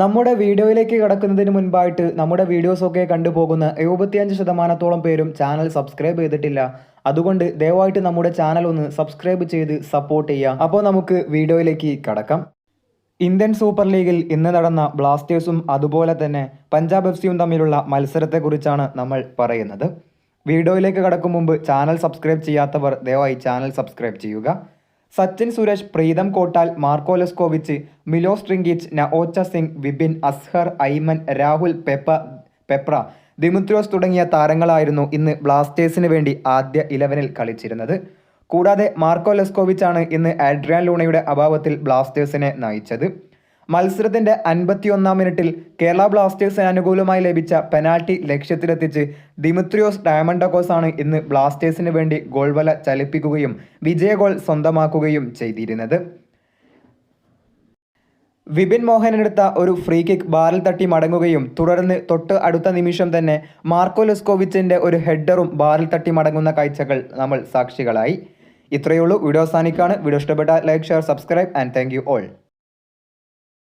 നമ്മുടെ വീഡിയോയിലേക്ക് കിടക്കുന്നതിന് മുൻപായിട്ട് നമ്മുടെ വീഡിയോസൊക്കെ കണ്ടുപോകുന്ന എഴുപത്തിയഞ്ച് ശതമാനത്തോളം പേരും ചാനൽ സബ്സ്ക്രൈബ് ചെയ്തിട്ടില്ല. അതുകൊണ്ട് ദയവായിട്ട് നമ്മുടെ ചാനൽ ഒന്ന് സബ്സ്ക്രൈബ് ചെയ്ത് സപ്പോർട്ട് ചെയ്യുക. അപ്പോൾ നമുക്ക് വീഡിയോയിലേക്ക് കടക്കാം. ഇന്ത്യൻ സൂപ്പർ ലീഗിൽ ഇന്ന് നടന്ന ബ്ലാസ്റ്റേഴ്സും അതുപോലെ തന്നെ പഞ്ചാബ് എഫ് സിയും തമ്മിലുള്ള മത്സരത്തെക്കുറിച്ചാണ് നമ്മൾ പറയുന്നത്. വീഡിയോയിലേക്ക് കടക്കും മുമ്പ് ചാനൽ സബ്സ്ക്രൈബ് ചെയ്യാത്തവർ ദയവായി ചാനൽ സബ്സ്ക്രൈബ് ചെയ്യുക. Sachin Suresh Pritam Kotal Marko Milo Milos Drincic Naocha Singh Vibin Azhar Aimen Rahul Peppa Peprah Dimitrios തുടങ്ങിയ താരങ്ങളായിരുന്നു ഇന്ന് ബ്ലാസ്റ്റേഴ്സിന് വേണ്ടി ആദ്യ ഇലവനിൽ കളിച്ചിരുന്നത്. കൂടാതെ മാർക്കോ ലെസ്കോവിച്ചാണ് ഇന്ന് ആഡ്രിയാൻ ലൂണയുടെ അഭാവത്തിൽ ബ്ലാസ്റ്റേഴ്സിനെ നയിച്ചത്. മത്സരത്തിന്റെ അൻപത്തിയൊന്നാം മിനിറ്റിൽ കേരള ബ്ലാസ്റ്റേഴ്സിന് അനുകൂലമായി ലഭിച്ച പെനാൽറ്റി ലക്ഷ്യത്തിലെത്തിച്ച് ദിമിത്രിയോസ് ഡയമണ്ടക്കോസ് ആണ് ഇന്ന് ബ്ലാസ്റ്റേഴ്സിന് വേണ്ടി ഗോൾ വല ചലിപ്പിക്കുകയും വിജയ ഗോൾ സ്വന്തമാക്കുകയും ചെയ്തിരുന്നത്. വിപിൻ മോഹനെടുത്ത ഒരു ഫ്രീ കിക്ക് ബാറിൽ തട്ടി മടങ്ങുകയും തുടർന്ന് തൊട്ട് അടുത്ത നിമിഷം തന്നെ മാർക്കോ ലെസ്കോവിച്ചിന്റെ ഒരു ഹെഡറും ബാറിൽ തട്ടി മടങ്ങുന്ന കാഴ്ചകൾ നമ്മൾ സാക്ഷികളായി. ഇത്രയേ ഉള്ളൂ. വീഡിയോ അവസാനിക്കാണ് വീഡിയോ ഇഷ്ടപ്പെട്ട like share subscribe and thank you all